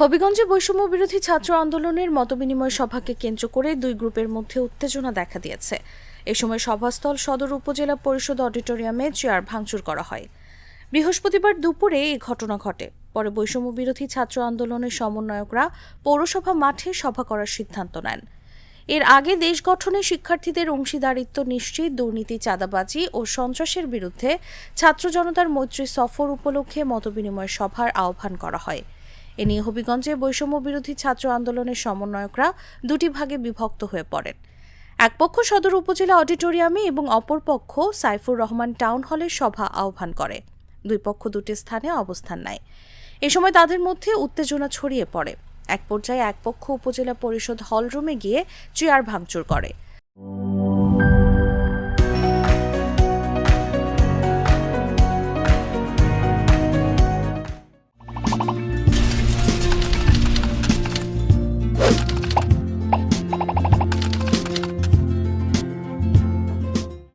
হবিগঞ্জে বৈষম্য বিরোধী ছাত্র আন্দোলনের মতবিনিময় সভাকে কেন্দ্র করে দুই গ্রুপের মধ্যে উত্তেজনা দেখা দিয়েছে। এ সময় সভাস্থল সদর উপজেলা পরিষদ অডিটোরিয়ামে চেয়ার ভাঙচুর করা হয়। বৃহস্পতিবার দুপুরে এই ঘটনা ঘটে। পরে বৈষম্য বিরোধী ছাত্র আন্দোলনের সমন্বয়করা পৌরসভা মাঠে সভা করার সিদ্ধান্ত নেন। এর আগে দেশ গঠনে শিক্ষার্থীদের অংশীদারিত্ব নিশ্চিত, দুর্নীতি, চাঁদাবাজি ও সন্ত্রাসের বিরুদ্ধে ছাত্র জনতার মৈত্রী সফর উপলক্ষে মতবিনিময় সভার আহ্বান করা হয়। এ নিয়ে হবিগঞ্জে বৈষম্য বিরোধী ছাত্র আন্দোলনের সমন্বয়করা দুটি ভাগে বিভক্ত হয়ে পড়েন। এক পক্ষ সদর উপজেলা অডিটোরিয়ামে এবং অপর পক্ষ সাইফুর রহমান টাউন হলে সভা আহ্বান করে। দুই পক্ষ দুটি স্থানে অবস্থান নেয়। এ সময় তাদের মধ্যে উত্তেজনা ছড়িয়ে পড়ে। এক পর্যায়ে এক পক্ষ উপজেলা পরিষদ হলরুমে গিয়ে চেয়ার ভাঙচুর করে।